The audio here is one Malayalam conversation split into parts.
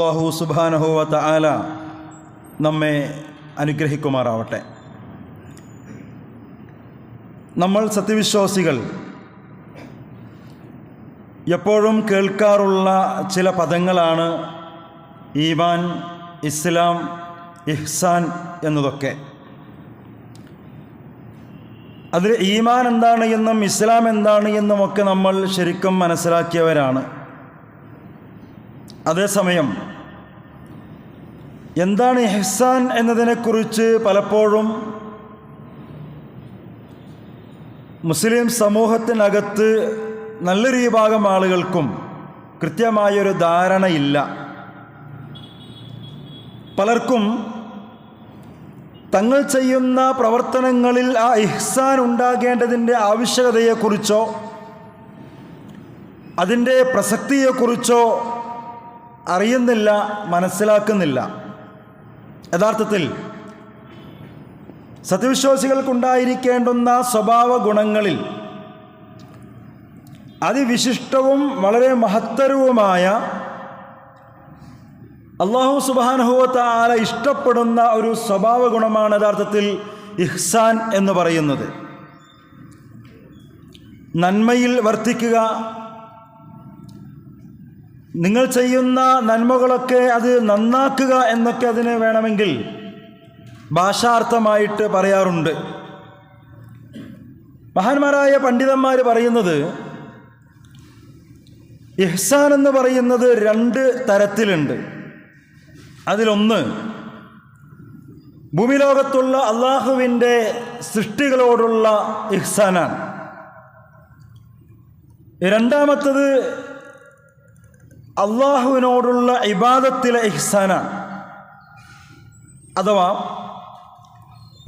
അള്ളാഹു സുബാനഹുവത്ത ആല നമ്മെ അനുഗ്രഹിക്കുമാറാവട്ടെ. നമ്മൾ സത്യവിശ്വാസികൾ എപ്പോഴും കേൾക്കാറുള്ള ചില പദങ്ങളാണ് ഈമാൻ ഇസ്ലാം ഇഹ്സാൻ എന്നതൊക്കെ. അതിൽ ഈമാൻ എന്താണ് എന്നും ഇസ്ലാം എന്താണ് എന്നുമൊക്കെ നമ്മൾ ശരിക്കും മനസ്സിലാക്കിയവരാണ്. അതേസമയം എന്താണ് ഇഹ്സാൻ എന്നതിനെക്കുറിച്ച് പലപ്പോഴും മുസ്ലിം സമൂഹത്തിനകത്ത് നല്ലൊരു വിഭാഗം ആളുകൾക്കും കൃത്യമായൊരു ധാരണയില്ല. പലർക്കും തങ്ങൾ ചെയ്യുന്ന പ്രവർത്തനങ്ങളിൽ ആ ഇഹ്സാൻ ഉണ്ടാകേണ്ടതിന്റെ ആവശ്യകതയെക്കുറിച്ചോ അതിന്റെ പ്രസക്തിയെക്കുറിച്ചോ അറിയുന്നില്ല മനസ്സിലാക്കുന്നില്ല. യഥാർത്ഥത്തിൽ സത്യവിശ്വാസികൾക്കുണ്ടായിരിക്കേണ്ടുന്ന സ്വഭാവ ഗുണങ്ങളിൽ അതിവിശിഷ്ടവും വളരെ മഹത്തരവുമായ അള്ളാഹു സുബാനുഭവത്ത ആല ഇഷ്ടപ്പെടുന്ന ഒരു സ്വഭാവ ഗുണമാണ് യഥാർത്ഥത്തിൽ ഇഹ്സാൻ എന്ന് പറയുന്നത്. നന്മയിൽ വർത്തിക്കുക നിങ്ങൾ ചെയ്യുന്ന നന്മകളൊക്കെ അത് നന്നാക്കുക എന്നൊക്കെ അതിന് വേണമെങ്കിൽ ഭാഷാർത്ഥമായിട്ട് പറയാറുണ്ട്. മഹാന്മാരായ പണ്ഡിതന്മാർ പറയുന്നത് ഇഹ്സാൻ എന്ന് പറയുന്നത് രണ്ട് തരത്തിലുണ്ട്. അതിലൊന്ന് ഭൂമിലോകത്തുള്ള അള്ളാഹുവിന്റെ സൃഷ്ടികളോടുള്ള ഇഹ്സാനാണ്. രണ്ടാമത്തത് അള്ളാഹുവിനോടുള്ള ഇബാദത്തിലെ ഇഹ്സാന. അഥവാ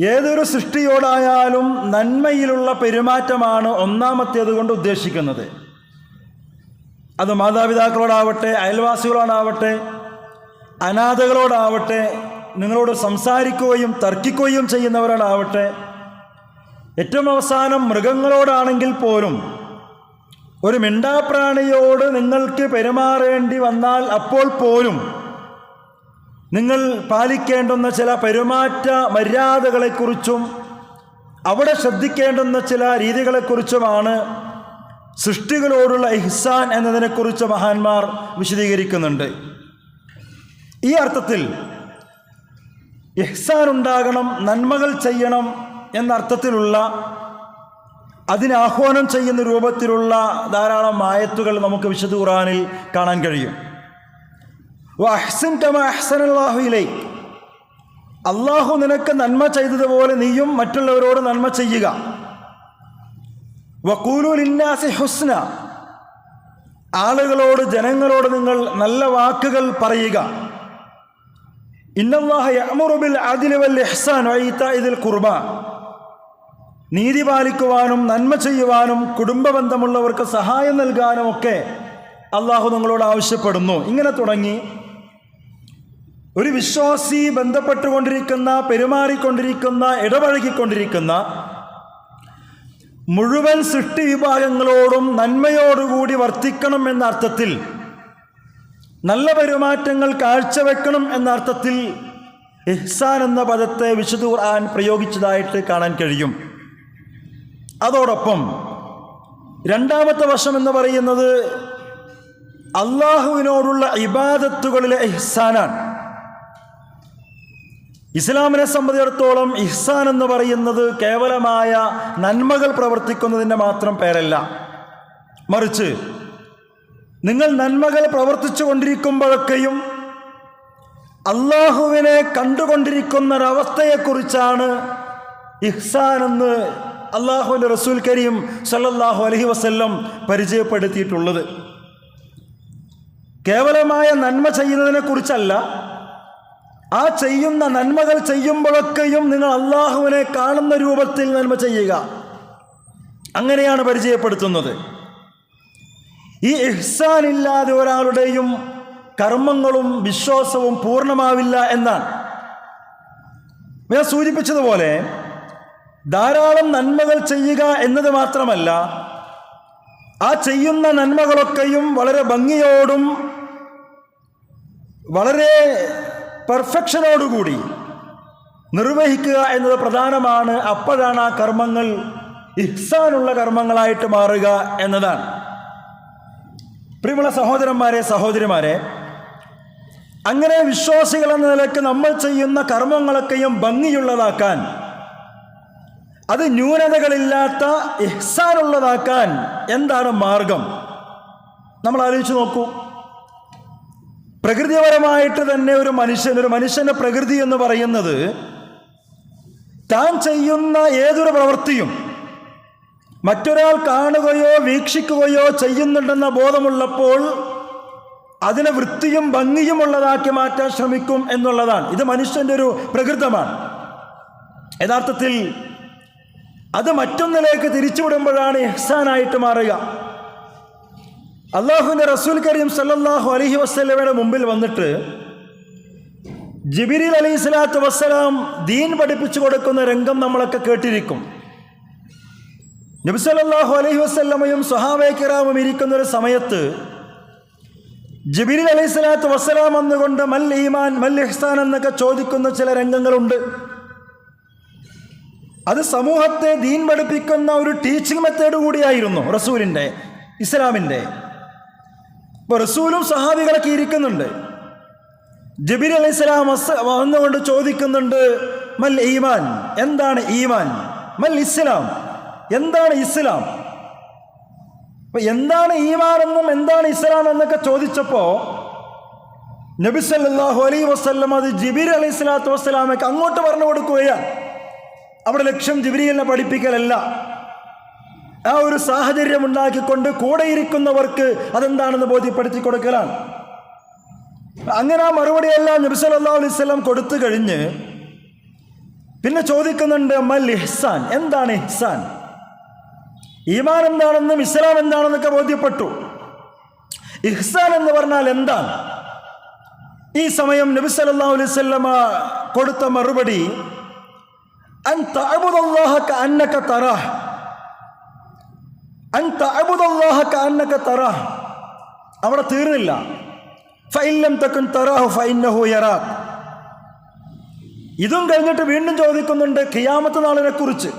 ഏതൊരു സൃഷ്ടിയോടായാലും നന്മയിലുള്ള പെരുമാറ്റമാണ് ഒന്നാമത്തേത് കൊണ്ട് ഉദ്ദേശിക്കുന്നത്. അത് മാതാപിതാക്കളോടാവട്ടെ അയൽവാസികളോടാവട്ടെ അനാഥകളോടാവട്ടെ നിങ്ങളോട് സംസാരിക്കുകയും തർക്കിക്കുകയും ചെയ്യുന്നവരോടാവട്ടെ ഏറ്റവും അവസാനം മൃഗങ്ങളോടാണെങ്കിൽ പോലും ഒരു മിണ്ടാപ്രാണിയോട് നിങ്ങൾക്ക് പെരുമാറേണ്ടി വന്നാൽ അപ്പോൾ പോലും നിങ്ങൾ പാലിക്കേണ്ടുന്ന ചില പെരുമാറ്റ മര്യാദകളെക്കുറിച്ചും അവിടെ ശ്രദ്ധിക്കേണ്ടുന്ന ചില രീതികളെക്കുറിച്ചുമാണ് സൃഷ്ടികളോടുള്ള ഇഹ്സാൻ എന്നതിനെക്കുറിച്ച് മഹാന്മാർ വിശദീകരിക്കുന്നുണ്ട്. ഈ അർത്ഥത്തിൽ ഇഹ്സാൻ ഉണ്ടാകണം നന്മകൾ ചെയ്യണം എന്ന അർത്ഥത്തിലുള്ള അതിനെ ആഹ്വാനം ചെയ്യുന്ന രൂപത്തിലുള്ള ധാരാളം ആയത്തുകൾ നമുക്ക് വിശുദ്ധ ഖുറാനിൽ കാണാൻ കഴിയും. അഹ്സൻ കമ അഹ്സൻ അള്ളാഹുയിലേ അള്ളാഹു നിനക്ക് നന്മ ചെയ്തതുപോലെ നീയും മറ്റുള്ളവരോട് നന്മ ചെയ്യുക. വക്കൂലു ലിന്നാസി ഹുസ്ന. ആളുകളോട് ജനങ്ങളോട് നിങ്ങൾ നല്ല വാക്കുകൾ പറയുക. ഇന്നല്ലാഹ യഅ്മുറുബിൽ അദ്ലി വൽ ഇഹ്സാൻ ഇതിൽ ഖുർബ നീതി പാലിക്കുവാനും നന്മ ചെയ്യുവാനും കുടുംബ ബന്ധമുള്ളവർക്ക് സഹായം നൽകാനും ഒക്കെ അള്ളാഹു നിങ്ങളോട് ആവശ്യപ്പെടുന്നു. ഇങ്ങനെ തുടങ്ങി. ഒരു വിശ്വാസി ബന്ധപ്പെട്ടുകൊണ്ടിരിക്കുന്ന പെരുമാറിക്കൊണ്ടിരിക്കുന്ന ഇടപഴകിക്കൊണ്ടിരിക്കുന്ന മുഴുവൻ സൃഷ്ടി വിഭാഗങ്ങളോടും നന്മയോടുകൂടി വർത്തിക്കണം എന്ന അർത്ഥത്തിൽ നല്ല പെരുമാറ്റങ്ങൾ കാഴ്ചവെക്കണം എന്ന അർത്ഥത്തിൽ ഇഹ്സാൻ എന്ന പദത്തെ വിശുദ്ധ ഖുർആൻ പ്രയോഗിച്ചതായിട്ട് കാണാൻ കഴിയും. അതോടൊപ്പം രണ്ടാമത്തെ വശം എന്ന് പറയുന്നത് അള്ളാഹുവിനോടുള്ള ഇബാദത്തുകളിലെ ഇഹ്സാനാണ്. ഇസ്ലാമിനെ സംബന്ധിച്ചിടത്തോളം ഇഹ്സാൻ എന്ന് പറയുന്നത് കേവലമായ നന്മകൾ പ്രവർത്തിക്കുന്നതിന്റെ മാത്രം പേരല്ല. മറിച്ച് നിങ്ങൾ നന്മകൾ പ്രവർത്തിച്ചു കൊണ്ടിരിക്കുമ്പോഴൊക്കെയും അള്ളാഹുവിനെ കണ്ടുകൊണ്ടിരിക്കുന്ന ഒരവസ്ഥയെക്കുറിച്ചാണ് ഇഹ്സാൻ എന്ന് അള്ളാഹുവിന്റെ റസൂൽ കരീം സല്ലല്ലാഹു അലഹി വസ്ല്ലം പരിചയപ്പെടുത്തിയിട്ടുള്ളത്. കേവലമായ നന്മ ചെയ്യുന്നതിനെക്കുറിച്ചല്ല ആ ചെയ്യുന്ന നന്മകൾ ചെയ്യുമ്പോഴൊക്കെയും നിങ്ങൾ അള്ളാഹുവിനെ കാണുന്ന രൂപത്തിൽ നന്മ ചെയ്യുക. അങ്ങനെയാണ് പരിചയപ്പെടുത്തുന്നത്. ഈ ഇഹ്സാൻ ഇല്ലാതെ ഒരാളുടെയും കർമ്മങ്ങളും വിശ്വാസവും പൂർണമാവില്ല എന്നാണ്. ഞാൻ സൂചിപ്പിച്ചതുപോലെ ധാരാളം നന്മകൾ ചെയ്യുക എന്നത് മാത്രമല്ല ആ ചെയ്യുന്ന നന്മകളൊക്കെയും വളരെ ഭംഗിയോടും വളരെ പെർഫെക്ഷനോടുകൂടി നിർവഹിക്കുക എന്നത് പ്രധാനമാണ്. അപ്പോഴാണ് ആ കർമ്മങ്ങൾ ഇഹ്സാനുള്ള കർമ്മങ്ങളായിട്ട് മാറുക എന്നതാണ്. പ്രിയമുള്ള സഹോദരന്മാരെ സഹോദരിമാരെ അങ്ങനെ വിശ്വാസികൾ എന്ന നിലയ്ക്ക് നമ്മൾ ചെയ്യുന്ന കർമ്മങ്ങളൊക്കെയും ഭംഗിയുള്ളതാക്കാൻ അത് ന്യൂനതകളില്ലാത്ത ഇഹ്സാനുള്ളതാക്കാൻ എന്താണ് മാർഗം? നമ്മൾ ആലോചിച്ച് നോക്കൂ. പ്രകൃതിപരമായിട്ട് തന്നെ ഒരു മനുഷ്യൻ ഒരു മനുഷ്യന്റെ പ്രകൃതി എന്ന് പറയുന്നത് താൻ ചെയ്യുന്ന ഏതൊരു പ്രവൃത്തിയും മറ്റൊരാൾ കാണുകയോ വീക്ഷിക്കുകയോ ചെയ്യുന്നുണ്ടെന്ന ബോധമുള്ളപ്പോൾ അതിനെ വൃത്തിയും ഭംഗിയുമുള്ളതാക്കി മാറ്റാൻ ശ്രമിക്കും എന്നുള്ളതാണ്. ഇത് മനുഷ്യന്റെ ഒരു പ്രകൃതമാണ്. യഥാർത്ഥത്തിൽ അത് മറ്റൊന്നിലേക്ക് തിരിച്ചുവിടുമ്പോഴാണ് എഹ്സാനായിട്ട് മാറുക. അള്ളാഹുവിന്റെ റസൂൽ കരീം സല്ലാഹു അലഹി വസ്ലമയുടെ മുമ്പിൽ വന്നിട്ട് ജിബിരിൽ അലൈഹി സ്വലാത്തു വസ്സലാം ദീൻ പഠിപ്പിച്ചു കൊടുക്കുന്ന രംഗം നമ്മളൊക്കെ കേട്ടിരിക്കും. നബിസല്ലാഹു അലഹി വസ്ലമയും സുഹാബേക്കിറാമും കിറാമും ഇരിക്കുന്ന ഒരു സമയത്ത് ജിബിരിൽ അലൈഹി സ്വലാത്തു വസ്സലാം വന്നുകൊണ്ട് മൽ ഈമാൻ മൽ ഇഹ്സാൻ എന്നൊക്കെ ചോദിക്കുന്ന ചില രംഗങ്ങളുണ്ട്. അത് സമൂഹത്തെ ദീൻ പഠിപ്പിക്കുന്ന ഒരു ടീച്ചിങ് മെത്തേഡ് കൂടിയായിരുന്നു റസൂലിന്റെ ഇസ്ലാമിന്റെ. ഇപ്പോൾ റസൂലും സഹാബികളൊക്കെ ഇരിക്കുന്നുണ്ട്. ജബിർ അലൈഹി സ്വലാം വന്നുകൊണ്ട് ചോദിക്കുന്നുണ്ട് മൽ ഈമാൻ? എന്താണ് ഈമാൻ? മൽ ഇസ്ലാം. എന്താണ് ഇസ്ലാം? അപ്പം എന്താണ് ഈമാൻ എന്നും എന്താണ് ഇസ്ലാം എന്നൊക്കെ ചോദിച്ചപ്പോൾ നബി സല്ലല്ലാഹു അലൈഹി വസല്ലം അത് ജബിർ അലൈഹി സ്വലാത്തു വസ്സലാമൊക്കെ അങ്ങോട്ട് പറഞ്ഞു കൊടുക്കുകയാണ്. അവിടെ ലക്ഷ്യം ജിബ്രീലിനെ പഠിപ്പിക്കലല്ല. ആ ഒരു സാഹചര്യം ഉണ്ടാക്കിക്കൊണ്ട് കൂടെ ഇരിക്കുന്നവർക്ക് അതെന്താണെന്ന് ബോധ്യപ്പെടുത്തി കൊടുക്കലാണ്. അങ്ങനെ ആ മറുപടിയെല്ലാം അലൈഹി വസല്ലം കൊടുത്തു കഴിഞ്ഞ് പിന്നെ ചോദിക്കുന്നുണ്ട് മൽ ഇഹ്സാൻ? എന്താണ് ഇഹ്സാൻ? ഈമാൻ എന്താണെന്നും ഇസ്ലാം എന്താണെന്നൊക്കെ ബോധ്യപ്പെട്ടു. ഇഹ്സാൻ എന്ന് പറഞ്ഞാൽ എന്താണ്? ഈ സമയം നബി സല്ലല്ലാഹു അലൈഹി വസല്ലമ കൊടുത്ത മറുപടി അവിടെ തീർന്നില്ല. ഇതും കഴിഞ്ഞിട്ട് വീണ്ടും ചോദിക്കുന്നുണ്ട് ഖിയാമത്ത് നാളിനെ കുറിച്ച്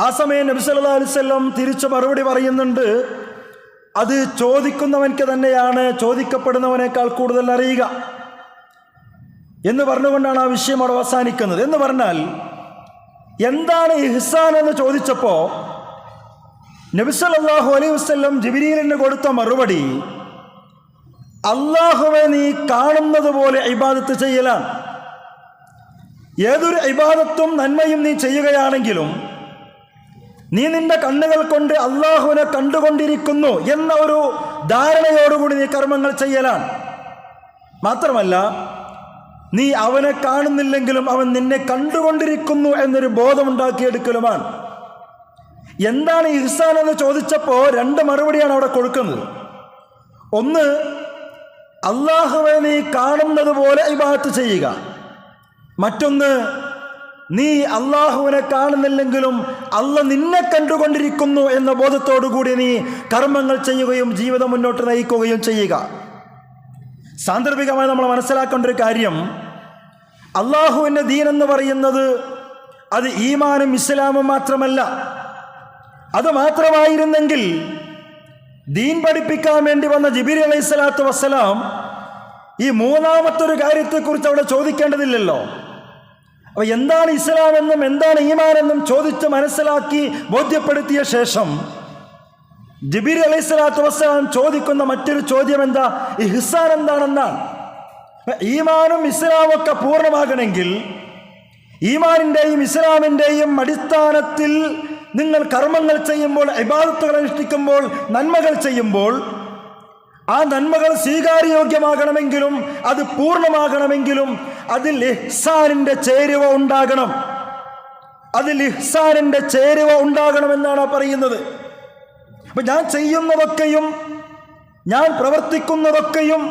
ആ സമയം നബി സല്ലല്ലാഹു അലൈഹി വസല്ലം തിരിച്ചു മറുപടി പറയുന്നുണ്ട്. അത് ചോദിക്കുന്നവൻക്ക് തന്നെയാണ് ചോദിക്കപ്പെടുന്നവനേക്കാൾ കൂടുതൽ അറിയുക. എന്ന് പറഞ്ഞുകൊണ്ടാണ് ആ വിഷയം അവിടെ അവസാനിക്കുന്നത്. എന്ന് പറഞ്ഞാൽ എന്താണ് ഇഹ്സാൻ എന്ന് ചോദിച്ചപ്പോൾ നബിസല്ലാഹു അലൈഹി വസ്ല്ലം ജിബിരിയിലിന് കൊടുത്ത മറുപടി അള്ളാഹുവെ നീ കാണുന്നത് പോലെ ഇബാദത്ത് ചെയ്യലാണ്. ഏതൊരു ഇബാദത്തും നന്മയും നീ ചെയ്യുകയാണെങ്കിലും നീ നിന്റെ കണ്ണുകൾ കൊണ്ട് അള്ളാഹുവിനെ കണ്ടുകൊണ്ടിരിക്കുന്നു എന്ന ഒരു ധാരണയോടുകൂടി നീ കർമ്മങ്ങൾ ചെയ്യലാണ്. മാത്രമല്ല നീ അവനെ കാണുന്നില്ലെങ്കിലും അവൻ നിന്നെ കണ്ടുകൊണ്ടിരിക്കുന്നു എന്നൊരു ബോധമുണ്ടാക്കിയെടുക്കലുമാണ്. എന്താണ് ഇഹ്സാൻ എന്ന് ചോദിച്ചപ്പോൾ രണ്ട് മറുപടിയാണ് അവിടെ കൊടുക്കുന്നത്. ഒന്ന് അള്ളാഹുവെ നീ കാണുന്നത് പോലെ ഇബാത്ത് ചെയ്യുക. മറ്റൊന്ന് നീ അള്ളാഹുവിനെ കാണുന്നില്ലെങ്കിലും അല്ല നിന്നെ കണ്ടുകൊണ്ടിരിക്കുന്നു എന്ന ബോധത്തോടു കൂടി നീ കർമ്മങ്ങൾ ചെയ്യുകയും ജീവിതം മുന്നോട്ട് നയിക്കുകയും ചെയ്യുക. സാന്ദർഭികമായി നമ്മൾ മനസ്സിലാക്കേണ്ട ഒരു കാര്യം അള്ളാഹുവിന്റെ ദീൻ എന്ന് പറയുന്നത് അത് ഈമാനും ഇസ്ലാമും മാത്രമല്ല. അത് മാത്രമായിരുന്നെങ്കിൽ ദീൻ പഠിപ്പിക്കാൻ വേണ്ടി വന്ന ജിബിരി അലൈഹി സ്വലാത്തു വസ്സലാം ഈ മൂന്നാമത്തെ ഒരു കാര്യത്തെക്കുറിച്ച് അവിടെ ചോദിക്കേണ്ടതില്ലല്ലോ. അപ്പൊ എന്താണ് ഇസ്ലാമെന്നും എന്താണ് ഈമാനെന്നും ചോദിച്ച് മനസ്സിലാക്കി ബോധ്യപ്പെടുത്തിയ ശേഷം ജിബിർ അലൈഹി സ്വലാത്തു വസ്സലാം ചോദിക്കുന്ന മറ്റൊരു ചോദ്യം എന്താ ഇഹ്സാൻ എന്താണെന്നാണ് ഈമാനും ഇസ്ലാമും ഒക്കെ പൂർണമാകണമെങ്കിൽ ഈമാനിന്റെയും ഇസ്ലാമിന്റെയും അടിസ്ഥാനത്തിൽ നിങ്ങൾ കർമ്മങ്ങൾ ചെയ്യുമ്പോൾ ഇബാദത്തുകൾ അനുഷ്ഠിക്കുമ്പോൾ നന്മകൾ ചെയ്യുമ്പോൾ ആ നന്മകൾ സ്വീകാര്യയോഗ്യമാകണമെങ്കിലും അത് പൂർണമാകണമെങ്കിലും അതിൽ ഇഹ്സാനിന്റെ ചേരുവ ഉണ്ടാകണം. അതിൽ ഇഹ്സാനിന്റെ ചേരുവ ഉണ്ടാകണമെന്നാണ് പറയുന്നത്. അപ്പം ഞാൻ ചെയ്യുന്നതൊക്കെയും ഞാൻ പ്രവർത്തിക്കുന്നതൊക്കെയും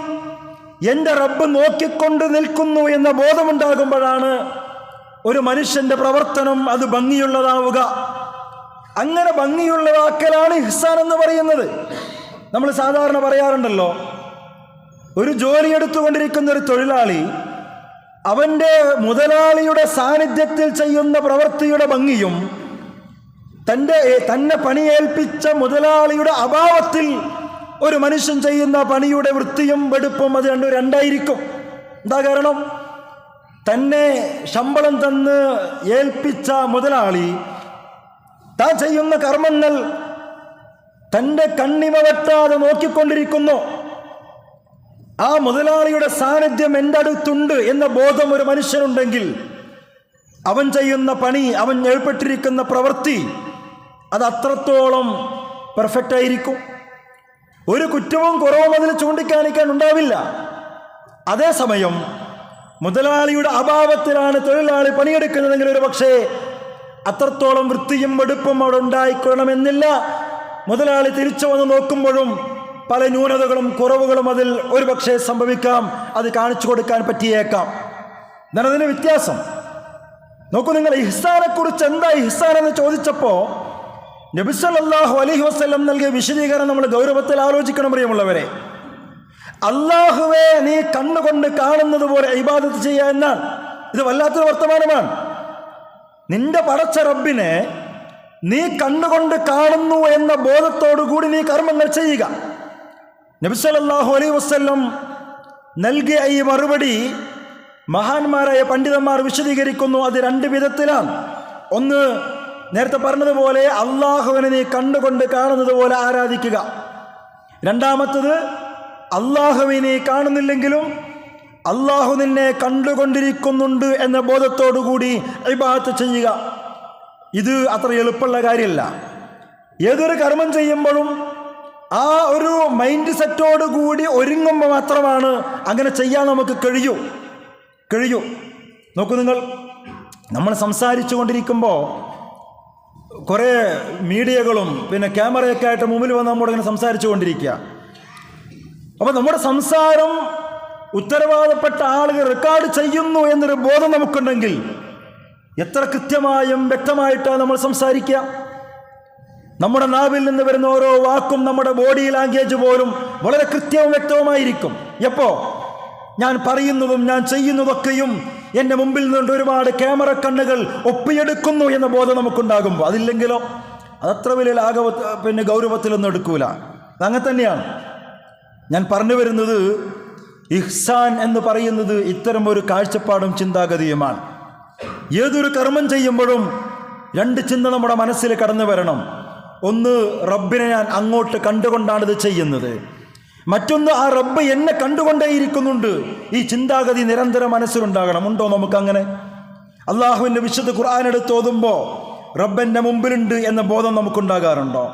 എന്റെ റബ്ബ് നോക്കിക്കൊണ്ട് നിൽക്കുന്നു എന്ന ബോധമുണ്ടാകുമ്പോഴാണ് ഒരു മനുഷ്യന്റെ പ്രവർത്തനം അത് ഭംഗിയുള്ളതാവുക. അങ്ങനെ ഭംഗിയുള്ളതാക്കലാണ് ഹിസാൻ എന്ന് പറയുന്നത്. നമ്മൾ സാധാരണ പറയാറുണ്ടല്ലോ ഒരു ജോലി എടുത്തുകൊണ്ടിരിക്കുന്ന ഒരു തൊഴിലാളി അവന്റെ മുതലാളിയുടെ സാന്നിധ്യത്തിൽ ചെയ്യുന്ന പ്രവൃത്തിയുടെ ഭംഗിയും തന്റെ തന്നെ പണിയേൽപ്പിച്ച മുതലാളിയുടെ അഭാവത്തിൽ ഒരു മനുഷ്യൻ ചെയ്യുന്ന പണിയുടെ വൃത്തിയും വെടുപ്പും അത് രണ്ടും രണ്ടായിരിക്കും. എന്താ കാരണം? തന്നെ ശമ്പളം തന്ന് ഏൽപ്പിച്ച മുതലാളി താൻ ചെയ്യുന്ന കർമ്മങ്ങൾ തന്റെ കണ്ണിമ വെട്ടാതെ നോക്കിക്കൊണ്ടിരിക്കുന്നു. ആ മുതലാളിയുടെ സാന്നിധ്യം എന്റെ അടുത്തുണ്ട് എന്ന ബോധം ഒരു മനുഷ്യനുണ്ടെങ്കിൽ അവൻ ചെയ്യുന്ന പണി അവൻ ഏർപ്പെട്ടിരിക്കുന്ന പ്രവൃത്തി അത് അത്രത്തോളം പെർഫെക്റ്റ് ആയിരിക്കും. ഒരു കുറ്റവും കുറവും അതിൽ ചൂണ്ടിക്കാണിക്കാൻ ഉണ്ടാവില്ല അതേസമയം മുതലാളിയുടെ അഭാവത്തിലാണ് തൊഴിലാളി പണിയെടുക്കുന്നതെങ്കിൽ ഒരു പക്ഷേ അത്രത്തോളം വൃത്തിയും വെടുപ്പും അവിടെ ഉണ്ടായിക്കൊള്ളണമെന്നില്ല. മുതലാളി തിരിച്ചു വന്ന് നോക്കുമ്പോഴും പല ന്യൂനതകളും കുറവുകളും അതിൽ ഒരു പക്ഷേ സംഭവിക്കാം. അത് കാണിച്ചു കൊടുക്കാൻ പറ്റിയേക്കാം. എന്നാണ് അതിന് വ്യത്യാസം. നോക്കൂ നിങ്ങൾ ഇഹ്സാനെക്കുറിച്ച് എന്താ ഇഹ്സാൻ എന്ന് ചോദിച്ചപ്പോൾ നബിസല്ലാഹു അലഹി വസ്ലം നൽകിയ വിശദീകരണം നമ്മൾ ഗൗരവത്തിൽ ആലോചിക്കണം പ്രിയമുള്ളവരെ. അള്ളാഹുവെ നീ കണ്ണുകൊണ്ട് കാണുന്നത് പോലെ ഇബാദത്ത് ചെയ്യുക എന്നാണ്. ഇത് വല്ലാത്തൊരു വർത്തമാനമാണ്. നിന്റെ പടച്ച റബ്ബിനെ നീ കണ്ണുകൊണ്ട് കാണുന്നു എന്ന ബോധത്തോടു കൂടി നീ കർമ്മങ്ങൾ ചെയ്യുക. നബിസലല്ലാഹു അലൈഹി വസ്ല്ലം നൽകിയ ഈ മറുപടി മഹാന്മാരായ പണ്ഡിതന്മാർ വിശദീകരിക്കുന്നു. അത് രണ്ട് വിധത്തിലാണ്. ഒന്ന് നേരത്തെ പറഞ്ഞതുപോലെ അള്ളാഹുവിനെ നീ കണ്ടുകൊണ്ട് കാണുന്നത് പോലെ ആരാധിക്കുക. രണ്ടാമത്തത് അള്ളാഹുവിനെ കാണുന്നില്ലെങ്കിലും അള്ളാഹു നിന്നെ കണ്ടുകൊണ്ടിരിക്കുന്നുണ്ട് എന്ന ബോധത്തോടു കൂടി ഇബാത്ത് ചെയ്യുക. ഇത് അത്ര എളുപ്പമുള്ള കാര്യമല്ല. ഏതൊരു കർമ്മം ചെയ്യുമ്പോഴും ആ ഒരു മൈൻഡ് സെറ്റോട് കൂടി ഒരുങ്ങുമ്പോൾ മാത്രമാണ് അങ്ങനെ ചെയ്യാൻ നമുക്ക് കഴിയൂ. കഴിയൂ. നോക്കൂ നിങ്ങൾ നമ്മൾ സംസാരിച്ചു കൊണ്ടിരിക്കുമ്പോൾ കുറേ മീഡിയകളും പിന്നെ ക്യാമറയൊക്കെ ആയിട്ട് മുമ്പിൽ വന്ന് നമ്മോട് ഇങ്ങനെ സംസാരിച്ചു കൊണ്ടിരിക്കുക അപ്പോൾ നമ്മുടെ സംസാരം ഉത്തരവാദപ്പെട്ട ആളുകൾ റെക്കോർഡ് ചെയ്യുന്നു എന്നൊരു ബോധം നമുക്കുണ്ടെങ്കിൽ എത്ര കൃത്യമായും വ്യക്തമായിട്ടാണ് നമ്മൾ സംസാരിക്കുക? നമ്മുടെ നാവിൽ നിന്ന് വരുന്ന ഓരോ വാക്കും നമ്മുടെ ബോഡി ലാംഗ്വേജ് പോലും വളരെ കൃത്യവും വ്യക്തവുമായിരിക്കും. എപ്പോ? ഞാൻ പറയുന്നതും ഞാൻ ചെയ്യുന്നതൊക്കെയും എന്റെ മുമ്പിൽ നിന്നുണ്ട് ഒരുപാട് ക്യാമറ കണ്ണുകൾ ഒപ്പിയെടുക്കുന്നു എന്ന ബോധം നമുക്കുണ്ടാകുമ്പോൾ. അതില്ലെങ്കിലോ? അതത്ര വലിയ ലാഘവ പിന്നെ ഗൗരവത്തിലൊന്നും എടുക്കൂല. അങ്ങനെ തന്നെയാണ്. ഞാൻ പറഞ്ഞു വരുന്നത് ഇഹ്സാൻ എന്ന് പറയുന്നത് ഇത്തരം ഒരു കാഴ്ചപ്പാടും ചിന്താഗതിയുമാണ്. ഏതൊരു കർമ്മം ചെയ്യുമ്പോഴും രണ്ട് ചിന്ത നമ്മുടെ മനസ്സിൽ കടന്നു വരണം. ഒന്ന് റബ്ബിനെ ഞാൻ അങ്ങോട്ട് കണ്ടുകൊണ്ടാണിത് ചെയ്യുന്നത്. മറ്റൊന്ന് ആ റബ്ബ് എന്നെ കണ്ടുകൊണ്ടേയിരിക്കുന്നുണ്ട്. ഈ ചിന്താഗതി നിരന്തരം മനസ്സിലുണ്ടാകണം. ഉണ്ടോ നമുക്കങ്ങനെ? അള്ളാഹുവിന്റെ വിശുദ്ധ ഖുർആൻ എടുത്ത് ഓതുമ്പോൾ റബ്ബന്റെ മുമ്പിലുണ്ട് എന്ന ബോധം നമുക്കുണ്ടാകാറുണ്ടോ?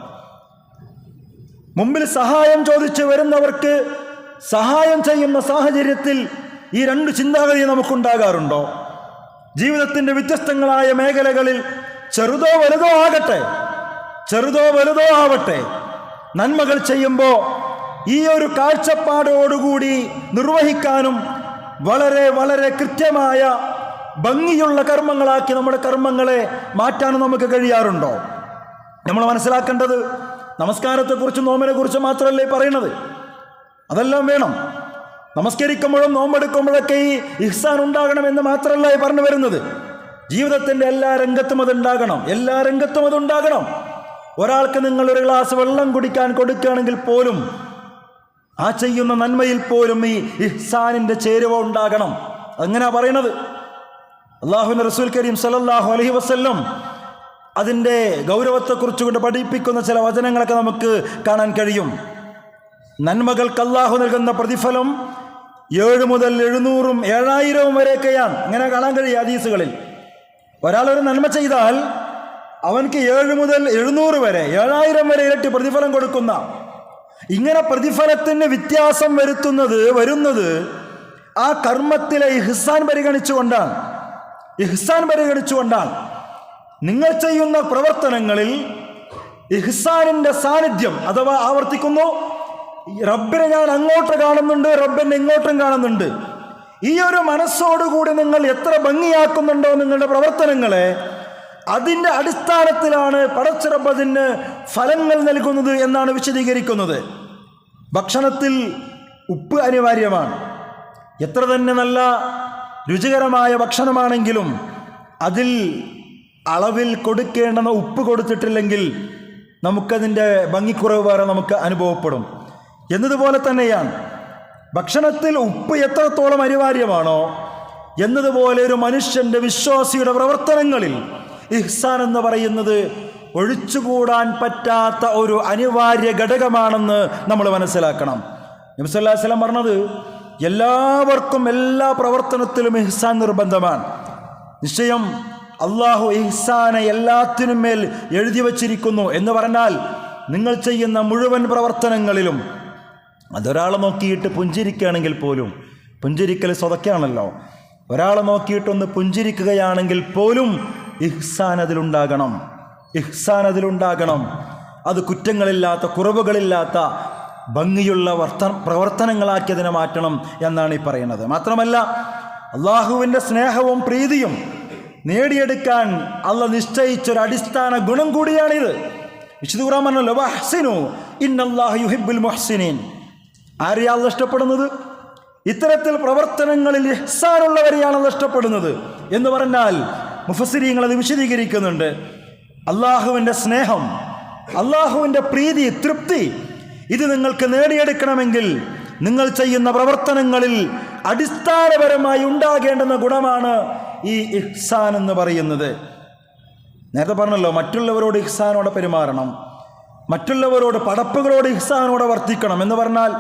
മുമ്പിൽ സഹായം ചോദിച്ച് വരുന്നവർക്ക് സഹായം ചെയ്യുന്ന സാഹചര്യത്തിൽ ഈ രണ്ട് ചിന്താഗതി നമുക്കുണ്ടാകാറുണ്ടോ? ജീവിതത്തിന്റെ വ്യത്യസ്തങ്ങളായ മേഖലകളിൽ ചെറുതോ വലുതോ ആകട്ടെ. ചെറുതോ വലുതോ ആവട്ടെ. നന്മകൾ ചെയ്യുമ്പോൾ ഈ ഒരു കാഴ്ചപ്പാടോടുകൂടി നിർവഹിക്കാനും വളരെ വളരെ കൃത്യമായ ഭംഗിയുള്ള കർമ്മങ്ങളാക്കി നമ്മുടെ കർമ്മങ്ങളെ മാറ്റാനും നമുക്ക് കഴിയാറുണ്ടോ? നമ്മൾ മനസ്സിലാക്കേണ്ടത് നമസ്കാരത്തെക്കുറിച്ചും നോമ്പിനെക്കുറിച്ചും മാത്രമല്ലേ പറയുന്നത്? അതെല്ലാം വേണം. നമസ്കരിക്കുമ്പോഴും നോമ്പെടുക്കുമ്പോഴൊക്കെ ഈ ഇഹ്സാൻ ഉണ്ടാകണമെന്ന് മാത്രമല്ല പറഞ്ഞു വരുന്നത്. ജീവിതത്തിന്റെ എല്ലാ രംഗത്തും അതുണ്ടാകണം. എല്ലാ രംഗത്തും അതുണ്ടാകണം. ഒരാൾക്ക് നിങ്ങൾ ഒരു ഗ്ലാസ് വെള്ളം കുടിക്കാൻ കൊടുക്കുകയാണെങ്കിൽ പോലും ആ ചെയ്യുന്ന നന്മയിൽ പോലും ഈ ഇഹ്സാനിന്റെ ചേരുവ ഉണ്ടാകണം. അങ്ങനെ പറയണത്. അള്ളാഹുവിന്റെ റസൂൽ കരീം സലല്ലാഹു അലഹി വസ്ല്ലം അതിന്റെ ഗൗരവത്തെക്കുറിച്ച് കൊണ്ട് പഠിപ്പിക്കുന്ന ചില വചനങ്ങളൊക്കെ നമുക്ക് കാണാൻ കഴിയും. നന്മകൾക്ക് അള്ളാഹു നൽകുന്ന പ്രതിഫലം ഏഴ് മുതൽ എഴുന്നൂറും ഏഴായിരവും വരെയൊക്കെയാണ്. അങ്ങനെ കാണാൻ കഴിയും ഹദീസുകളിൽ. ഒരാളൊരു നന്മ ചെയ്താൽ അവൻക്ക് ഏഴ് മുതൽ എഴുന്നൂറ് വരെ ഏഴായിരം വരെ ഇരട്ടി പ്രതിഫലം കൊടുക്കുന്ന ഇങ്ങനെ പ്രതിഫലത്തിന് വ്യത്യാസം വരുത്തുന്നത് വരുന്നത് ആ കർമ്മത്തിലെ ഇഹ്സാൻ പരിഗണിച്ചുകൊണ്ടാണ്. ഇഹ്സാൻ പരിഗണിച്ചുകൊണ്ടാണ്. നിങ്ങൾ ചെയ്യുന്ന പ്രവർത്തനങ്ങളിൽ ഇഹ്സാനിന്റെ സാന്നിധ്യം അഥവാ ആവർത്തിക്കുന്നു റബ്ബിനെ ഞാൻ അങ്ങോട്ട് കാണുന്നുണ്ട് റബ്ബിനെ ഇങ്ങോട്ടും കാണുന്നുണ്ട്. ഈ ഒരു മനസ്സോടുകൂടി നിങ്ങൾ എത്ര ഭംഗിയാക്കുന്നുണ്ടോ നിങ്ങളുടെ പ്രവർത്തനങ്ങളെ അതിന്റെ അടിസ്ഥാനത്തിലാണ് പടച്ചിറബതിന് ഫലങ്ങൾ നൽകുന്നത് എന്നാണ് വിശദീകരിക്കുന്നത്. ഭക്ഷണത്തിൽ ഉപ്പ് അനിവാര്യമാണ്. എത്ര തന്നെ നല്ല രുചികരമായ ഭക്ഷണമാണെങ്കിലും അതിൽ അളവിൽ കൊടുക്കേണ്ട ഉപ്പ് കൊടുത്തിട്ടില്ലെങ്കിൽ നമുക്കതിന്റെ ഭംഗിക്കുറവ് വേറെ നമുക്ക് അനുഭവപ്പെടും. എന്നതുപോലെ തന്നെയാണ്. ഭക്ഷണത്തിൽ ഉപ്പ് എത്രത്തോളം അനിവാര്യമാണോ എന്നതുപോലെ ഒരു മനുഷ്യന്റെ വിശ്വാസിയുടെ പ്രവർത്തനങ്ങളിൽ ഇഹ്സാൻ എന്ന് പറയുന്നത് ഒഴിച്ചുകൂടാൻ പറ്റാത്ത ഒരു അനിവാര്യ ഘടകമാണെന്ന് നമ്മൾ മനസ്സിലാക്കണം. നബ്സല്ലാ വസല്ലം പറഞ്ഞത് എല്ലാവർക്കും എല്ലാ പ്രവർത്തനത്തിലും ഇഹ്സാൻ നിർബന്ധമാണ്. നിശ്ചയം അള്ളാഹു ഇഹ്സാനെ എല്ലാത്തിനും മേൽ എഴുതി വച്ചിരിക്കുന്നു എന്ന് പറഞ്ഞാൽ നിങ്ങൾ ചെയ്യുന്ന മുഴുവൻ പ്രവർത്തനങ്ങളിലും അതൊരാളെ നോക്കിയിട്ട് പുഞ്ചിരിക്കുകയാണെങ്കിൽ പോലും പുഞ്ചിരിക്കൽ സ്വതക്കാണല്ലോ. ഒരാളെ നോക്കിയിട്ടൊന്ന് പുഞ്ചിരിക്കുകയാണെങ്കിൽ പോലും ഇഹ്സാൻ അതിലുണ്ടാകണം. ഇഹ്സാൻ അതിലുണ്ടാകണം. അത് കുറ്റങ്ങളില്ലാത്ത കുറവുകളില്ലാത്ത ഭംഗിയുള്ള വർത്ത പ്രവർത്തനങ്ങളാക്കി അതിനെ മാറ്റണം എന്നാണ് ഈ പറയുന്നത്. മാത്രമല്ല അള്ളാഹുവിന്റെ സ്നേഹവും പ്രീതിയും നേടിയെടുക്കാൻ അല്ല നിശ്ചയിച്ചൊരു അടിസ്ഥാന ഗുണം കൂടിയാണിത്. വിശുദ്ധ പറഞ്ഞല്ലോ വഹ്സിനു ഇന്നല്ലാഹു മുഹ്സിനീൻ. ആരെയാ അള്ള ഇഷ്ടപ്പെടുന്നത്? ഇത്തരത്തിൽ പ്രവർത്തനങ്ങളിൽ ഇഹ്സാനുള്ളവരെയാണ് ഇഷ്ടപ്പെടുന്നത് എന്ന് പറഞ്ഞാൽ മുഫസിരിങ്ങൾ അത് വിശദീകരിക്കുന്നുണ്ട്. അള്ളാഹുവിന്റെ സ്നേഹം അള്ളാഹുവിന്റെ പ്രീതി തൃപ്തി ഇത് നിങ്ങൾക്ക് നേടിയെടുക്കണമെങ്കിൽ നിങ്ങൾ ചെയ്യുന്ന പ്രവർത്തനങ്ങളിൽ അടിസ്ഥാനപരമായി ഉണ്ടാകേണ്ടുന്ന ഗുണമാണ് ഈ ഇഹ്സാൻ എന്ന് പറയുന്നത്. നേരത്തെ പറഞ്ഞല്ലോ മറ്റുള്ളവരോട് ഇഹ്സാനോടെ പെരുമാറണം. മറ്റുള്ളവരോട് പടപ്പുകളോട് ഇഹ്സാനോടെ വർത്തിക്കണം എന്ന് പറഞ്ഞാൽ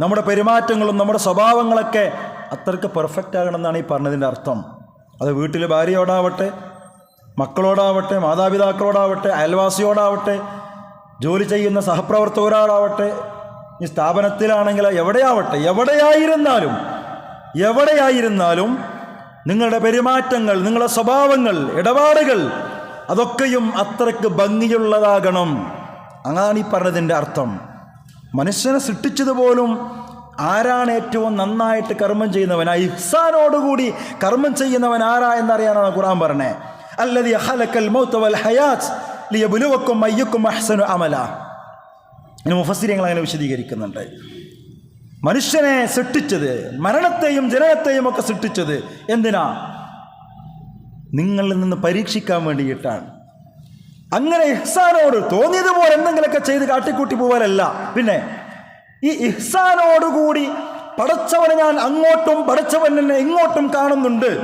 നമ്മുടെ പെരുമാറ്റങ്ങളും നമ്മുടെ സ്വഭാവങ്ങളൊക്കെ അത്രയ്ക്ക് പെർഫെക്റ്റ് ആകണം എന്നാണ് ഈ പറഞ്ഞതിന്റെ അർത്ഥം. അത് വീട്ടിൽ ഭാര്യയോടാവട്ടെ മക്കളോടാവട്ടെ മാതാപിതാക്കളോടാവട്ടെ അയൽവാസിയോടാവട്ടെ ജോലി ചെയ്യുന്ന സഹപ്രവർത്തകരോടാവട്ടെ ഈ സ്ഥാപനത്തിലാണെങ്കിൽ എവിടെയാവട്ടെ എവിടെയായിരുന്നാലും എവിടെയായിരുന്നാലും നിങ്ങളുടെ പെരുമാറ്റങ്ങൾ നിങ്ങളുടെ സ്വഭാവങ്ങൾ ഇടപാടുകൾ അതൊക്കെയും അത്രയ്ക്ക് ഭംഗിയുള്ളതാകണം. അങ്ങാണ് ഈ പറഞ്ഞതിന്റെ അർത്ഥം. മനുഷ്യനെ സൃഷ്ടിച്ചതുപോലും ആരാണ് ഏറ്റവും നന്നായിട്ട് കർമ്മം ചെയ്യുന്നവൻ? ആ ഇഹ്സാനോടുകൂടി കർമ്മം ചെയ്യുന്നവൻ ആരാ എന്നറിയാനാണ് ഖുറാൻ പറഞ്ഞത് അല്ലതി ഹലക്കൽ മൗത്തവൽ ഹയാസ് ലിയബുലുവക്കും മയ്യക്കും അഹ്സനു അമല. മുഫസിരിയങ്ങൾ അങ്ങനെ വിശദീകരിക്കുന്നുണ്ട്. മനുഷ്യനെ സൃഷ്ടിച്ചത് മരണത്തെയും ജനനത്തെയും ഒക്കെ സൃഷ്ടിച്ചത് എന്തിനാ? നിങ്ങളിൽ നിന്ന് പരീക്ഷിക്കാൻ വേണ്ടിയിട്ടാണ്. അങ്ങനെ ഇഹ്സാനോട് തോന്നിയതുപോലെ എന്തെങ്കിലുമൊക്കെ ചെയ്ത് കാട്ടിക്കൂട്ടി പോകാനല്ല പിന്നെ ഈ ഇഹ്സാനോടുകൂടി പടച്ചവനെ ഞാൻ അങ്ങോട്ടും പടച്ചവൻ എന്നെ ഇങ്ങോട്ടും കാണുന്നുണ്ട്.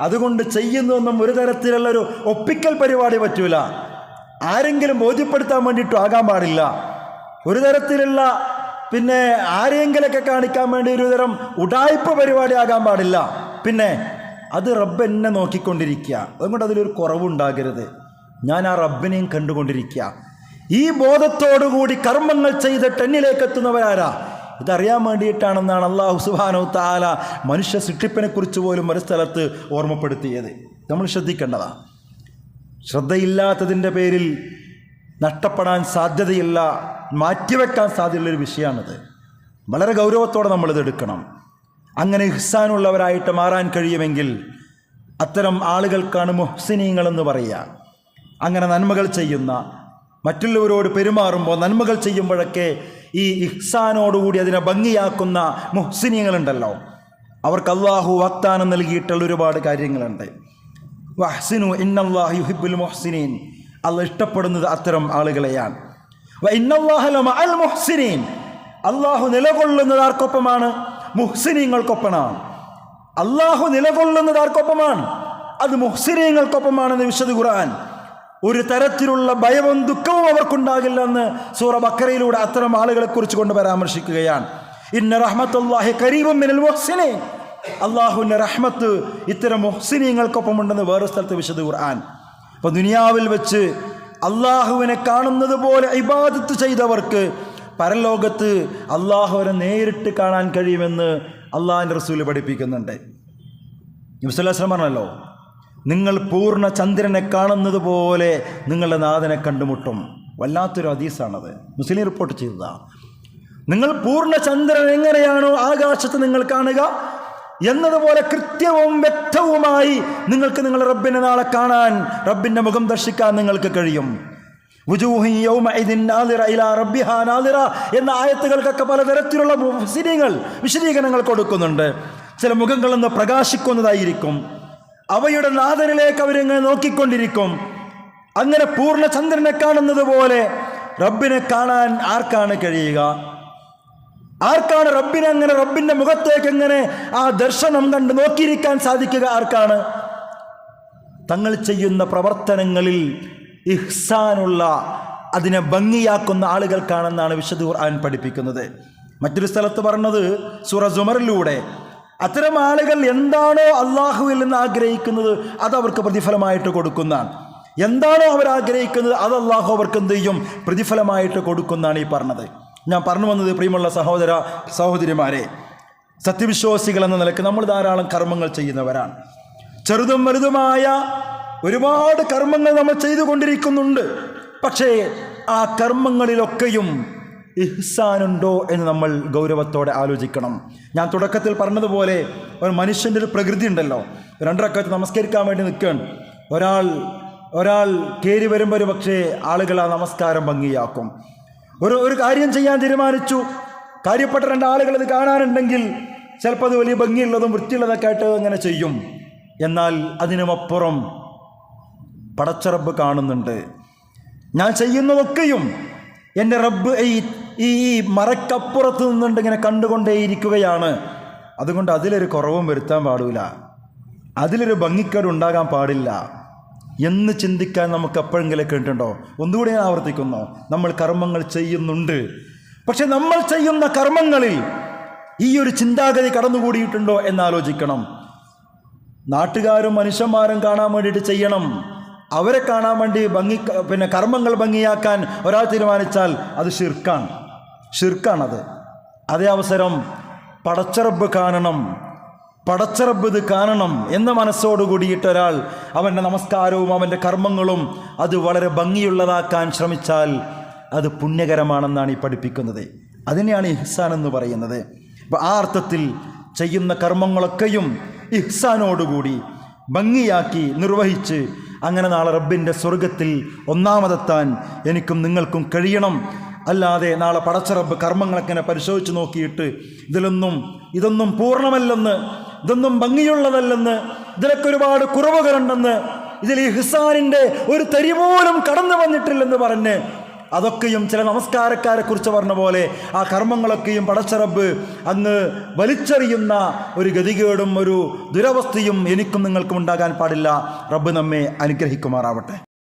അതുകൊണ്ട് ചെയ്യുന്നതൊന്നും ഒരു തരത്തിലുള്ള ഒരു ഒപ്പിക്കൽ പരിപാടി പറ്റൂല. ആരെങ്കിലും ബോധ്യപ്പെടുത്താൻ വേണ്ടിയിട്ടും ആകാൻ പാടില്ല. ഒരു തരത്തിലുള്ള പിന്നെ ആരെങ്കിലൊക്കെ കാണിക്കാൻ വേണ്ടി ഒരു തരം ഉടായ്പ പരിപാടി ആകാൻ പാടില്ല. പിന്നെ അത് റബ്ബ് എന്നെ നോക്കിക്കൊണ്ടിരിക്കുക. അതുകൊണ്ട് അതിലൊരു കുറവുണ്ടാകരുത്. ഞാൻ ആ റബ്ബിനെയും കണ്ടുകൊണ്ടിരിക്കുക. ഈ ബോധത്തോടുകൂടി കർമ്മങ്ങൾ ചെയ്തിട്ട് എന്നിലേക്ക് എത്തുന്നവരാരാ? ഇതറിയാൻ വേണ്ടിയിട്ടാണെന്നാണ് അള്ളാഹു സുബാനോ താല മനുഷ്യ സൃഷ്ടിപ്പിനെക്കുറിച്ച് പോലും ഒരു സ്ഥലത്ത് ഓർമ്മപ്പെടുത്തിയത്. നമ്മൾ ശ്രദ്ധിക്കേണ്ടതാ. ശ്രദ്ധയില്ലാത്തതിന്റെ പേരിൽ നഷ്ടപ്പെടാൻ സാധ്യതയില്ല മാറ്റിവെക്കാൻ സാധ്യതയുള്ളൊരു വിഷയമാണിത് വളരെ ഗൗരവത്തോടെ നമ്മളിത് എടുക്കണം. അങ്ങനെ ഹിസാനുള്ളവരായിട്ട് മാറാൻ കഴിയുമെങ്കിൽ അത്തരം ആളുകൾക്കാണ് മുഹ്സിനീങ്ങളെന്ന് പറയുക. അങ്ങനെ നന്മകൾ ചെയ്യുന്ന മറ്റുള്ളവരോട് പെരുമാറുമ്പോൾ നന്മകൾ ചെയ്യുമ്പോഴൊക്കെ ഈ ഇഹ്സാനോടുകൂടി അതിനെ ഭംഗിയാക്കുന്ന മുഹ്സിനിയങ്ങളുണ്ടല്ലോ അവർക്ക് അള്ളാഹു വാഗ്ദാനം നൽകിയിട്ടുള്ള ഒരുപാട് കാര്യങ്ങളുണ്ട്. വഹ്സിനു ഇന്നല്ലാഹു യുഹിബ്ബുൽ മുഹ്സിനീൻ. അള്ള ഇഷ്ടപ്പെടുന്നത് അത്തരം ആളുകളെയാണ്. മഅൽ മുഹ്സിനീൻ. അള്ളാഹു നിലകൊള്ളുന്നത് ആർക്കൊപ്പമാണ്? മുഹ്സിനീങ്ങൾക്കൊപ്പമാണ്. അള്ളാഹു നിലകൊള്ളുന്നത് ആർക്കൊപ്പമാണ്? അത് മുഹ്സിനീങ്ങൾക്കൊപ്പമാണെന്ന് വിശദ ഖുർആൻ. ഒരു തരത്തിലുള്ള ഭയവും ദുഃഖവും അവർക്കുണ്ടാകില്ല എന്ന് സൂറ ബക്കറയിലൂടെ അത്തരം ആളുകളെ കുറിച്ച് കൊണ്ട് പരാമർശിക്കുകയാണ്. ഇന്ന റഹ്മത്തുല്ലാഹി കരീബും മിനൽ മുഹ്സിനീൻ. അള്ളാഹുവിന്റെ റഹ്മത്ത് ഇത്തരം മുഹ്സിനീങ്ങൾക്കൊപ്പമുണ്ടെന്ന് വേറെ സ്ഥലത്ത് വിശദ ഖുർആൻ. അപ്പോൾ ദുനിയാവിൽ വെച്ച് അള്ളാഹുവിനെ കാണുന്നത് പോലെ ഇബാദത്ത് ചെയ്തവർക്ക് പരലോകത്ത് അള്ളാഹുവിനെ നേരിട്ട് കാണാൻ കഴിയുമെന്ന് അള്ളാഹിന്റെ റസൂൽ പഠിപ്പിക്കുന്നുണ്ട്. നബിസ്വല്ലാസ്ലം പറഞ്ഞല്ലോ നിങ്ങൾ പൂർണ ചന്ദ്രനെ കാണുന്നത് പോലെ നിങ്ങളുടെ നാഥനെ കണ്ടുമുട്ടും. വല്ലാത്തൊരു ഹദീസാണത്. മുസ്ലിം റിപ്പോർട്ട് ചെയ്തതാണ് നിങ്ങൾ പൂർണ ചന്ദ്രൻ എങ്ങനെയാണോ ആകാശത്ത് നിങ്ങൾ കാണുക? എന്നതുപോലെ കൃത്യവും വ്യക്തവുമായി നിങ്ങൾക്ക് നിങ്ങളുടെ റബ്ബിനെ നാളെ കാണാൻ റബ്ബിന്റെ മുഖം ദർശിക്കാൻ നിങ്ങൾക്ക് കഴിയും. എന്ന ആയത്തുകൾക്കൊക്കെ പലതരത്തിലുള്ള വിശദീകരണങ്ങൾ കൊടുക്കുന്നുണ്ട്. ചില മുഖങ്ങളൊന്ന് പ്രകാശിക്കുന്നതായിരിക്കും. അവയുടെ നാഥനിലേക്ക് അവരിങ്ങനെ നോക്കിക്കൊണ്ടിരിക്കും. അങ്ങനെ പൂർണചന്ദ്രനെ കാണുന്നത് പോലെ റബ്ബിനെ കാണാൻ ആർക്കാണ് കഴിയുക? ആർക്കാണ് റബ്ബിനെ അങ്ങനെ റബ്ബിന്റെ മുഖത്തേക്ക് എങ്ങനെ ആ ദർശനം കണ്ട് നോക്കിയിരിക്കാൻ സാധിക്കുക ആർക്കാണ്? തങ്ങൾ ചെയ്യുന്ന പ്രവർത്തനങ്ങളിൽ ഇഹ്സാനുള്ള അതിനെ ഭംഗിയാക്കുന്ന ആളുകൾക്കാണെന്നാണ് വിശുദ്ധ ഖുർആൻ പഠിപ്പിക്കുന്നത്. മറ്റൊരു സ്ഥലത്ത് പറഞ്ഞത് സൂറ സുമറിലൂടെ അത്തരം ആളുകൾ എന്താണോ അള്ളാഹുവിൽ നിന്ന് ആഗ്രഹിക്കുന്നത് അത് അവർക്ക് പ്രതിഫലമായിട്ട് കൊടുക്കുന്നതാണ്. എന്താണോ അവർ ആഗ്രഹിക്കുന്നത് അത് അള്ളാഹു അവർക്ക് എന്ത് ചെയ്യും? പ്രതിഫലമായിട്ട് കൊടുക്കുന്നതാണ് ഈ പറഞ്ഞത്. ഞാൻ പറഞ്ഞു വന്നത് പ്രിയമുള്ള സഹോദര സഹോദരിമാരെ സത്യവിശ്വാസികൾ എന്ന നിലയ്ക്ക് നമ്മൾ ധാരാളം കർമ്മങ്ങൾ ചെയ്യുന്നവരാണ്. ചെറുതും വലുതുമായ ഒരുപാട് കർമ്മങ്ങൾ നമ്മൾ ചെയ്തുകൊണ്ടിരിക്കുന്നുണ്ട്. പക്ഷേ ആ കർമ്മങ്ങളിലൊക്കെയും ഇഹ്സാനുണ്ടോ എന്ന് നമ്മൾ ഗൗരവത്തോടെ ആലോചിക്കണം. ഞാൻ തുടക്കത്തിൽ പറഞ്ഞതുപോലെ ഒരു മനുഷ്യന്റെ ഒരു പ്രകൃതി ഉണ്ടല്ലോ. രണ്ടരക്കത്ത് നമസ്കരിക്കാൻ വേണ്ടി നിൽക്കുകയാണ്. ഒരാൾ ഒരാൾ കയറി വരുമ്പോൾ ഒരു പക്ഷേ ആളുകൾ ആ നമസ്കാരം ഭംഗിയാക്കും. ഒരു ഒരു കാര്യം ചെയ്യാൻ തീരുമാനിച്ചു. കാര്യപ്പെട്ട രണ്ട് ആളുകൾ ഇത് കാണാനുണ്ടെങ്കിൽ ചിലപ്പോൾ അത് വലിയ ഭംഗിയുള്ളതും വൃത്തിയുള്ളതൊക്കെ ആയിട്ട് അങ്ങനെ ചെയ്യും. എന്നാൽ അതിനുമപ്പുറം പടച്ചറബ് കാണുന്നുണ്ട്. ഞാൻ ചെയ്യുന്നതൊക്കെയും എന്റെ റബ്ബ് ഈ ഈ മറക്കപ്പുറത്ത് നിന്നുകൊണ്ട് ഇങ്ങനെ കണ്ടുകൊണ്ടേയിരിക്കുകയാണ്. അതുകൊണ്ട് അതിലൊരു കുറവും വരുത്താൻ പാടില്ല. അതിലൊരു ഭംഗിക്കേട് ഉണ്ടാകാൻ പാടില്ല. എന്ന് ചിന്തിക്കാൻ നമുക്ക് എപ്പോഴെങ്കിലും കേട്ടിട്ടുണ്ടോ ഒന്നുകൂടി ഞാൻ ആവർത്തിക്കുന്നു. നമ്മൾ കർമ്മങ്ങൾ ചെയ്യുന്നുണ്ട്. പക്ഷെ നമ്മൾ ചെയ്യുന്ന കർമ്മങ്ങളിൽ ഈ ഒരു ചിന്താഗതി കടന്നുകൂടിയിട്ടുണ്ടോ എന്നാലോചിക്കണം നാട്ടുകാരും മനുഷ്യന്മാരും കാണാൻ വേണ്ടിയിട്ട് ചെയ്യണം. അവരെ കാണാൻ വേണ്ടി ഭംഗി പിന്നെ കർമ്മങ്ങൾ ഭംഗിയാക്കാൻ ഒരാൾ തീരുമാനിച്ചാൽ അത് ഷിർക്കാണ് ഷിർക്കാണത് അതേ അവസരം പടച്ചറബ് കാണണം പടച്ചറബ് ഇത് കാണണം എന്ന മനസ്സോട് കൂടിയിട്ട് ഒരാൾ അവന്റെ നമസ്കാരവും അവന്റെ കർമ്മങ്ങളും അത് വളരെ ഭംഗിയുള്ളതാക്കാൻ ശ്രമിച്ചാൽ അത് പുണ്യകരമാണെന്നാണ് ഈ പഠിപ്പിക്കുന്നത്. അതിനെയാണ് ഇഹ്സാൻ എന്ന് പറയുന്നത്. അപ്പോൾ ആ അർത്ഥത്തിൽ ചെയ്യുന്ന കർമ്മങ്ങളൊക്കെയും ഇഹ്സാനോടുകൂടി ഭംഗിയാക്കി നിർവഹിച്ച് അങ്ങനെ നാളെ റബ്ബിന്റെ സ്വർഗത്തിൽ ഒന്നാമതെത്താൻ എനിക്കും നിങ്ങൾക്കും കഴിയണം അല്ലാതെ നാളെ പടച്ചറബ് കർമ്മങ്ങളൊക്കെ പരിശോധിച്ച് നോക്കിയിട്ട് ഇതിലൊന്നും ഇതൊന്നും പൂർണമല്ലെന്ന് ഇതൊന്നും ഭംഗിയുള്ളതല്ലെന്ന് ഇതിലൊക്കെ ഒരുപാട് കുറവുകളുണ്ടെന്ന് ഇതിൽ ഈ ഹിസാനിന്റെ ഒരു തരി പോലും കടന്നു വന്നിട്ടില്ലെന്ന് പറഞ്ഞ് അതൊക്കെയും ചില നമസ്കാരക്കാരെ കുറിച്ച് പറഞ്ഞ പോലെ ആ കർമ്മങ്ങളൊക്കെയും പടച്ചറബ് അങ്ങ് വലിച്ചെറിയുന്ന ഒരു ഗതികേടും ഒരു ദുരവസ്ഥയും എനിക്കും നിങ്ങൾക്കും ഉണ്ടാകാൻ പാടില്ല. റബ്ബ് നമ്മെ അനുഗ്രഹിക്കുമാറാവട്ടെ.